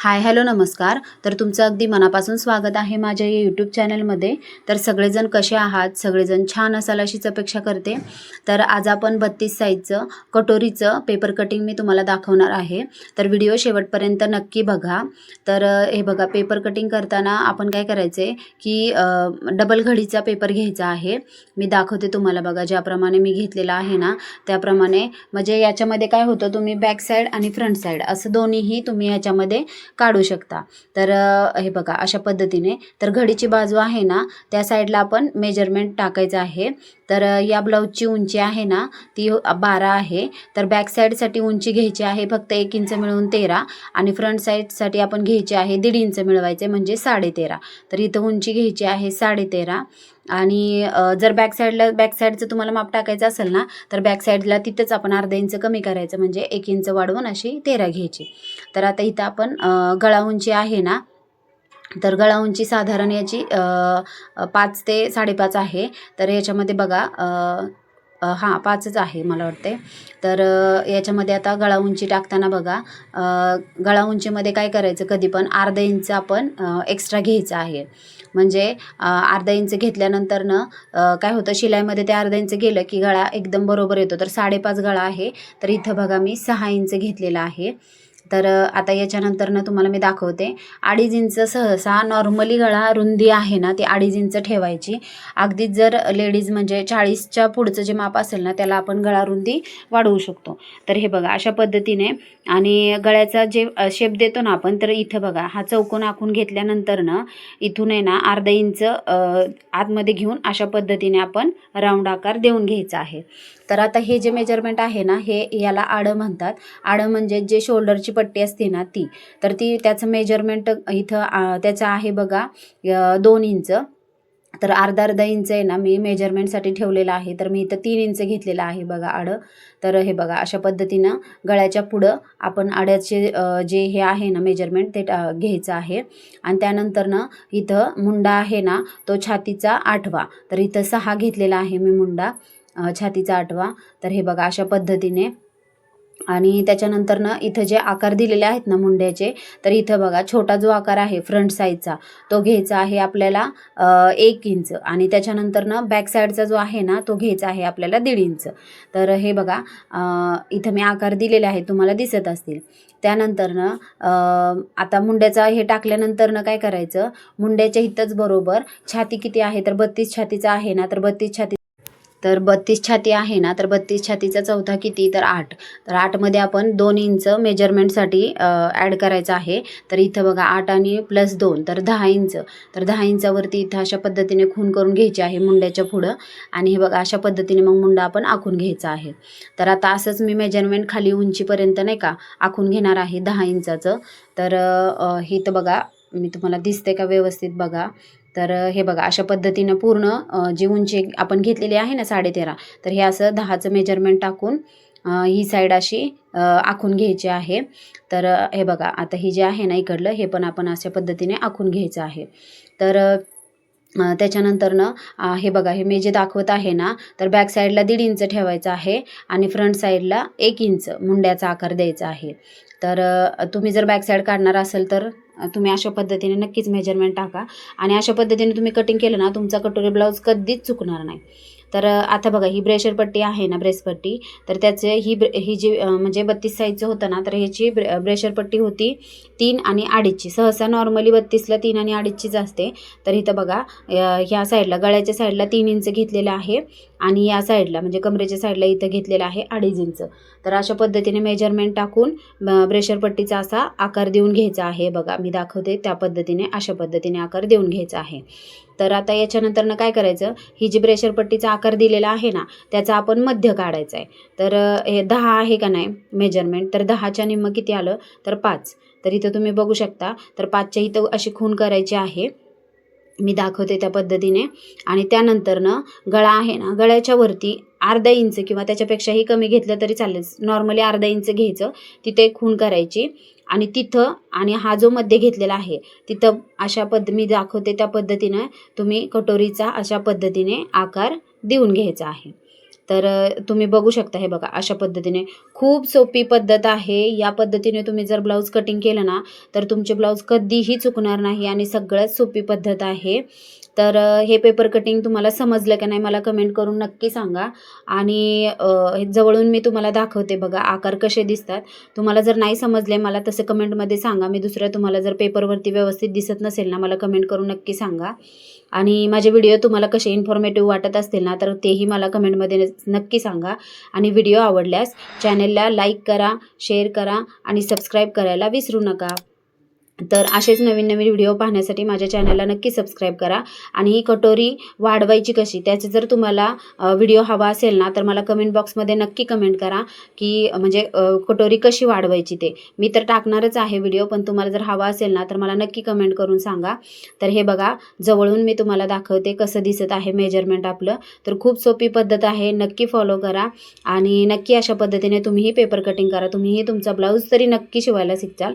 Hi hello नमस्कार. तर तुमचं अगदी मनापासून स्वागत आहे माझ्या या यूट्यूब चॅनलमध्ये तर सगळेजण कसे आहात? सगळेजण छान असाल अशीच अपेक्षा करते. तर आज आपण बत्तीस साईजचं कटोरीचं पेपर कटिंग मी तुम्हाला दाखवणार आहे. तर व्हिडिओ शेवटपर्यंत नक्की बघा. तर हे बघा पेपर कटिंग करताना आपण काय करायचे की डबल घडीचा पेपर घ्यायचा आहे. मी दाखवते तुम्हाला बघा ज्याप्रमाणे मी घेतलेला आहे ना त्याप्रमाणे. म्हणजे याच्यामध्ये काय होतं तुम्ही बॅक साईड आणि फ्रंट साईड असं दोन्हीही तुम्ही याच्यामध्ये काढू शकता. तर हे बघा अशा पद्धतीने. तर घडीची बाजू आहे ना त्या साईडला आपण मेजरमेंट टाकायचं आहे. तर या ब्लाऊजची उंची आहे ना ती बारा आहे. तर बॅक साईडसाठी उंची घ्यायची आहे फक्त एक इंच मिळून तेरा आणि फ्रंट साईडसाठी आपण घ्यायची आहे दीड इंच मिळवायचे म्हणजे साडेतेरा. तर इथं उंची घ्यायची आहे साडेतेरा. आणि जर बॅक साईडला बॅक साईडचं तुम्हाला माप टाकायचं असेल ना तर बॅक साईडला तिथंच आपण अर्धा इंच कमी करायचं म्हणजे एक इंच वाढवून अशी तेरा घ्यायची. तर आता इथं आपण गळा उंची आहे ना तर गळा उंची साधारण याची पाच ते साडेपाच आहे. तर याच्यामध्ये बघा हां पाचच आहे मला वाटते तर याच्यामध्ये आता गळा उंची टाकताना बघा. गळा उंचीमध्ये काय करायचं कधी पण? अर्धा इंच आपण एक्स्ट्रा घ्यायचं आहे. म्हणजे अर्धा इंच घेतल्यानंतरनं काय होतं? शिलाईमध्ये ते अर्धा इंच गेलं की गळा एकदम बरोबर येतो. तर साडेपाच गळा आहे. तर इथं बघा मी सहा इंच घेतलेला आहे. तर आता आता याच्यानंतरनं तुम्हाला मी दाखवते. अडीच इंच सहसा नॉर्मली गळा रुंदी आहे ना ती अडीच इंच ठेवायची. अगदीच जर लेडीज म्हणजे चाळीसच्या पुढचं जे माप असेल ना त्याला आपण गळा रुंदी वाढवू शकतो. तर हे बघा अशा पद्धतीने आणि गळ्याचा जे शेप देतो ना आपण तर इथं बघा हा चौकोन आखून घेतल्यानंतरनं इथून आहे ना अर्धा इंच आतमध्ये घेऊन अशा पद्धतीने आपण राऊंड आकार देऊन घ्यायचा आहे. तर आता हे जे मेजरमेंट आहे ना हे याला आडं म्हणतात. आडं म्हणजे जे शोल्डरची पट्टी असते ना ती तर ती त्याचं मेजरमेंट इथं त्याचं आहे बघा दोन इंच. तर अर्धा अर्धा इंच आहे ना मी मेजरमेंटसाठी ठेवलेलं आहे. तर मी इथं तीन इंच घेतलेलं आहे बघा आडं. तर हे बघा अशा पद्धतीनं गळ्याच्या पुढं आपण आड्याचे जे हे आहे ना मेजरमेंट ते घ्यायचं आहे. आणि त्यानंतरनं इथं मुंडा आहे ना तो छातीचा आठवा. तर इथं सहा घेतलेला आहे मी मुंडा छातीचा आठवा. तर हे बघा अशा पद्धतीने आणि त्याच्यानंतरनं इथं जे आकार दिलेले आहेत ना मुंड्याचे तर इथं बघा छोटा जो आकार आहे फ्रंट साईडचा तो घ्यायचा आहे आपल्याला एक इंच. आणि त्याच्यानंतरनं बॅक साईडचा जो आहे ना तो घ्यायचा आहे आपल्याला दीड इंच. तर हे बघा इथं मी आकार दिलेले आहेत तुम्हाला दिसत असतील. त्यानंतरनं आता मुंड्याचा हे टाकल्यानंतरनं काय करायचं? मुंड्याच्या इथंच बरोबर छाती किती आहे? तर बत्तीस छातीचा आहे ना तर बत्तीस छाती तर बत्तीस छाती आहे ना तर बत्तीस छातीचा चौथा किती? तर आठ. तर आठमध्ये आपण दोन इंच मेजरमेंटसाठी ॲड करायचं आहे. तर इथं बघा आठ आणि प्लस दोन तर दहा इंच. तर दहा इंचावरती इथं अशा पद्धतीने खून करून घ्यायची आहे मुंड्याच्या पुढं. आणि हे बघा अशा पद्धतीने मग मुंडा आपण आखून घ्यायचा आहे. तर आता असंच मी मेजरमेंट खाली उंचीपर्यंत नाही का आखून घेणार आहे दहा इंचाचं. तर हे तर बघा मी तुम्हाला दिसते का व्यवस्थित? बघा. तर हे बघा अशा पद्धतीनं पूर्ण जी उंची आपण घेतलेली आहे ना साडेतेरा तर हे असं दहाचं मेजरमेंट टाकून ही साईड अशी आखून घ्यायची आहे. तर हे बघा आता ही जे आहे ना इकडलं हे पण आपण अशा पद्धतीने आखून घ्यायचं आहे. तर त्याच्यानंतर ना त्याच्यानंतरनं हे बघा हे मी जे दाखवत आहे ना तर बॅक साईडला दीड इंच ठेवायचं आहे आणि फ्रंट साईडला एक इंच मुंड्याचा आकार द्यायचा आहे. तर तुम्ही जर बॅक साईड काढणार असेल तर तुम्ही अशा पद्धतीने नक्कीच मेजरमेंट टाका आणि अशा पद्धतीने तुम्ही कटिंग केलं ना तुमचा कटोरी ब्लाऊज कधीच चुकणार नाही. तर आता बघा ही ब्रेशर पट्टी आहे ना ब्रेस पट्टी तर त्याचे ही ब्रे ही जी म्हणजे बत्तीस साईजचं होतं ना तर ह्याची ब्रे ब्रेशर पट्टी होती तीन आणि अडीचची. सहसा नॉर्मली बत्तीसला तीन आणि अडीचचीच असते. तर इथं बघा ह्या साईडला गळ्याच्या साईडला तीन इंच घेतलेलं आहे. आणि या साईडला म्हणजे कमरेच्या साईडला इथं घेतलेलं आहे अडीच इंच. तर अशा पद्धतीने मेजरमेंट टाकून ब्रेशरपट्टीचा ब्रेशर पट्टीचा असा आकार देऊन घ्यायचा आहे. बघा मी दाखवते त्या पद्धतीने अशा पद्धतीने आकार देऊन घ्यायचा आहे. तर आता याच्यानंतरनं काय करायचं? ही जी ब्रेशर पट्टीचा आकार दिलेला आहे ना त्याचा आपण मध्य काढायचा आहे. तर हे दहा आहे का नाही मेजरमेंट तर दहाच्या निम्म किती आलं? तर पाच. तर इथं तुम्ही बघू शकता तर पाचच्या इथं अशी खून करायची आहे. मी दाखवते त्या पद्धतीने. आणि त्यानंतरनं गळा आहे ना गळ्याच्या वरती अर्धा इंच किंवा त्याच्यापेक्षाही कमी घेतलं तरी चालेल. नॉर्मली अर्धा इंच घ्यायचं तिथे खून खूण करायची. आणि तिथं आणि हा जो मध्य घेतलेला आहे तिथं अशा पद्ध मी दाखवते त्या पद्धतीनं तुम्ही कटोरीचा अशा पद्धतीने आकार देऊन घ्यायचा आहे. तर तुम्ही बघू शकता हे बघा अशा पद्धतीने. खूप सोपी पद्धत आहे. या पद्धतीने तुम्ही जर ब्लाऊज कटिंग केलं ना तर तुमचे ब्लाऊज कधीही चुकणार नाही आणि सगळ्यात सोपी पद्धत आहे. तर हे पेपर कटिंग तुम्हाला समजलं का नाही मला कमेंट करून नक्की सांगा. आणि हे जवळून मी तुम्हाला दाखवते बघा आकार कसे दिसतात. तुम्हाला जर नाही समजले मला तसे कमेंटमध्ये सांगा. मी दुसऱ्या तुम्हाला जर पेपरवरती व्यवस्थित दिसत नसेल ना मला कमेंट करून नक्की सांगा. आणि माझे व्हिडिओ तुम्हाला कसे इन्फॉर्मेटिव्ह वाटत असतील ना तर तेही मला कमेंटमध्ये नक्की सांगा. आणि व्हिडिओ आवडल्यास चॅनेलला लाईक करा शेअर करा आणि सबस्क्राईब करायला विसरू नका. तर असेच नवीन नवीन व्हिडिओ पाहण्यासाठी माझ्या चॅनलला नक्की सबस्क्राईब करा. आणि ही कटोरी वाढवायची कशी त्याचे जर तुम्हाला व्हिडिओ हवा असेल ना तर मला कमेंट बॉक्समध्ये नक्की कमेंट करा की म्हणजे कटोरी कशी वाढवायची ते. मी तर टाकणारच आहे व्हिडिओ पण तुम्हाला जर हवा असेल ना तर मला नक्की कमेंट करून सांगा. तर हे बघा जवळून मी तुम्हाला दाखवते कसं दिसत आहे मेजरमेंट आपलं. तर खूप सोपी पद्धत आहे नक्की फॉलो करा. आणि नक्की अशा पद्धतीने तुम्हीही पेपर कटिंग करा. तुम्हीही तुमचा ब्लाऊज तरी नक्की शिवायला शिकचाल.